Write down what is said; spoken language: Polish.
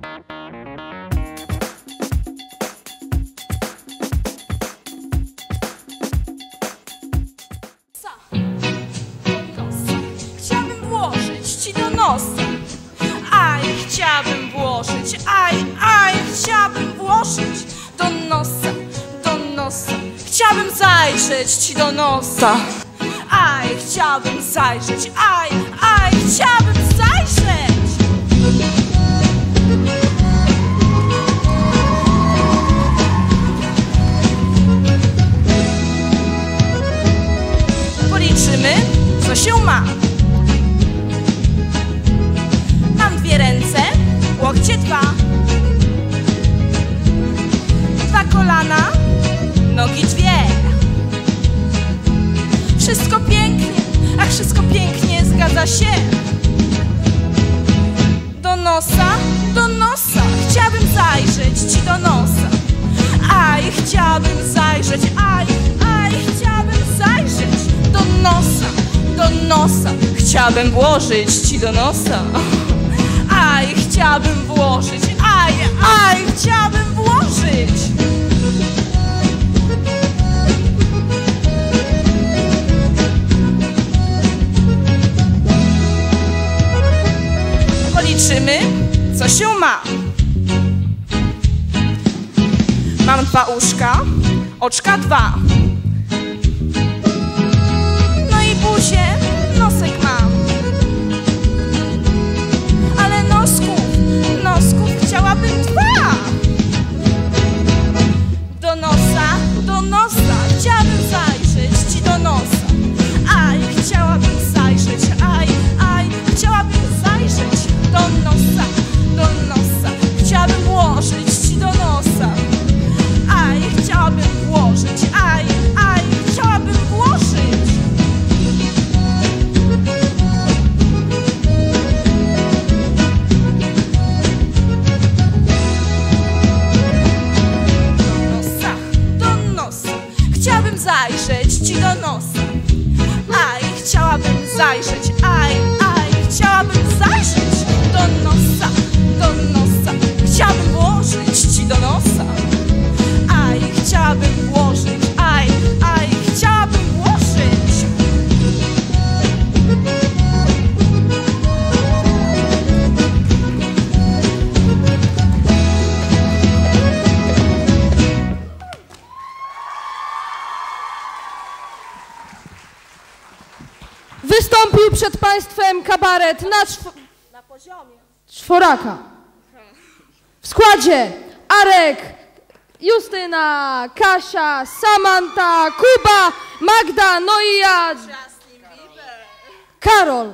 do nosa. Chciałabym włożyć ci do nosa. Aj, chciałabym włożyć, aj, aj, chciałabym włożyć do nosa, do nosa. Chciałabym zajrzeć ci do nosa. Aj, chciałabym zajrzeć, aj, Wszystko pięknie, ach wszystko pięknie, zgadza się. Do nosa, do nosa, chciałabym zajrzeć ci do nosa. Aj, chciałabym zajrzeć, aj, aj, chciałabym zajrzeć do nosa, do nosa. Chciałabym włożyć ci do nosa. Policzymy, co się ma. Mam dwa uszka, oczka dwa. Zajrzeć ci do nosa. Aj, chciałabym zajrzeć, Wystąpił przed Państwem kabaret na czw- Na poziomie. czworaka. W składzie Arek, Justyna, Kasia, Samanta, Kuba, Magda, no i ja. Karol.